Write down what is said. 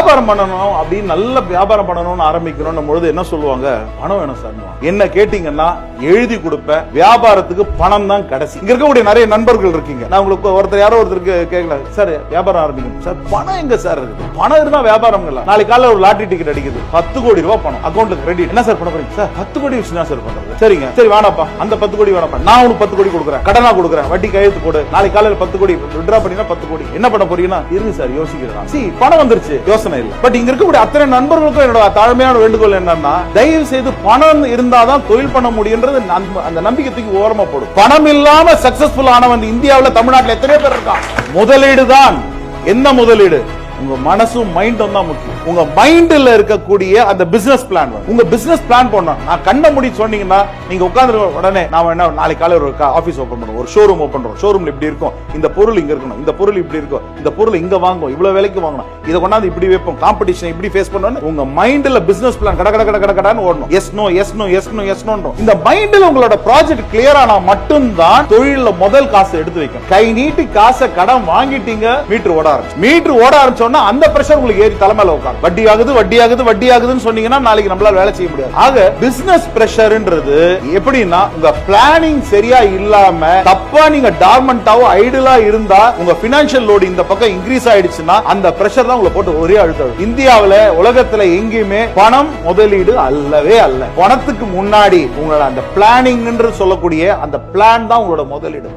வியாபாரம் பண்ணணும் அப்படின்னு நல்ல வியாபாரம் பண்ணணும்னு ஆரம்பிக்கணும் பொழுது என்ன சொல்லுவாங்க? பணம் வேணும் சார் என்ன கேட்டீங்கன்னா எழுதி கொடுப்பேன் வியாபாரத்துக்கு பணம் தான் கடைசி. இங்க இருக்கக்கூடிய நிறைய நண்பர்கள் இருக்கீங்க. நான் உங்களுக்கு ஒருத்தர் யாரோ ஒருத்தருக்கு கேட்கல சார் வியாபாரம் ஆரம்பிக்கணும். சார் பணம் எங்க சார் இருக்குது? பணம் இருந்தா வியாபாரம் இல்ல. நாளைக்கு காலையில் ஒரு லாட்டரி டிக்கெட் அடிக்குது. பத்து கோடி ரூபாய் பணம். அக்கௌண்ட்ல கிரெடிட் என்ன சார் பண்ண போறீங்க? சார் பத்து கோடி விஷயம் சார் பண்றது. சரிங்க சரி வேணாப்பா அந்த பத்து கோடி வேணாப்பா நான் உனக்கு பத்து கோடி கொடுக்குறேன். கடனா கொடுக்குறேன். வட்டி கையெழுத்து போடு. நாளைக்கு காலையில் பத்து கோடி. விட்ரா பண்ணினா பத்து கோடி. என்ன பண்ண போறீங்கன்னா? இருங்க சார் யோசிக்கிறேன். சி பணம் வந்துருச்சு. யோசனை இல்ல. பட் இங்க இருக்கக்கூடிய அத்தனை நண்பர்களுக்கும் என்னோட தாழ்மையான வேண்டுகோள் என்னன்னா தயவு செய்து பணம் இருந்தாதான் தொழில் பண்ண முடியுன்றது அந்த- அந்த நம்பிக்கை தூக்கி ஓரமா போடும் பணம் இல்லாம சக்சஸ்ஃபுல் ஆனவன் இந்தியாவில் தமிழ்நாட்டில் எத்தனை பேர் இருக்கான். முதலீடு தான் என்ன முதலீடு? உங்க மனசும் மைண்டும் தான் முக்கியம். உங்க மைண்ட்ல இருக்கக்கூடிய அந்த பிசினஸ் பிளான் உங்க பிசினஸ் பிளான் பண்ணணும் நான் கண்ண முடி சொன்னீங்கன்னா நீங்க உட்கார்ந்து உடனே நாம என்ன நாளைக்கு காலையில் ஒரு ஆஃபீஸ் ஓப்பன் பண்ணுவோம். ஒரு ஷோரூம் ஓப்பன் பண்ணுறோம் ஷோரூம்ல இப்படி இருக்கும். இந்த பொருள் இங்க இருக்கணும். இந்த பொருள் இப்படி இருக்கும். இந்த பொருள் இங்க வாங்குவோம். இவ்வளவு விலைக்கு வாங்கணும். இதை கொண்டாந்து இப்படி வைப்போம். காம்படிஷன் இப்படி ஃபேஸ் பண்ணணும் உங்க மைண்ட்ல பிசினஸ் பிளான் கட கட கட கட கடன்னு ஓடணும். Yes no yes no yes no yes நோன்றோம் இந்த மைண்ட்ல உங்களோட ப்ராஜெக்ட் கிளியர் ஆனா மட்டும்தான் தொழில முதல் காசு எடுத்து வைக்கும் கை நீட்டி காசை கடன் வாங்கிட்டீங்க மீட்டர் ஓட ஆரம்பிச்சு மீட்டர் ஓட ஆரம்பிச்சோன்னா அந்த பிரஷர் உங்களுக்கு ஏறி தலைமையில உட்காரும். வட்டி ஆகுது வட்டி ஆகுது வட்டி ஆகுதுன்னு சொன்னீங்கன்னா நாளைக்கு நம்மளால வேலை செய்ய முடியாது. ஆக பிசினஸ் பிரஷர்ன்றது எப்படின்னா உங்க பிளானிங் சரியா இல்லாம தப்பா நீங்க டார்மெண்டாவோ ஐடியலா இருந்தா உங்க பினான்சியல் லோடு இந்த பக்கம் இன்க்ரீஸ் ஆயிடுச்சுன்னா அந்த பிரஷர் தான் உங்களை போட்டு ஒரே அழுத்தம் இந்தியாவுல உலகத்துல எங்கேயுமே பணம் முதலீடு அல்லவே அல்ல. பணத்துக்கு முன்னாடி உங்களோட அந்த பிளானிங் சொல்லக்கூடிய அந்த பிளான் தான் உங்களோட முதலீடு.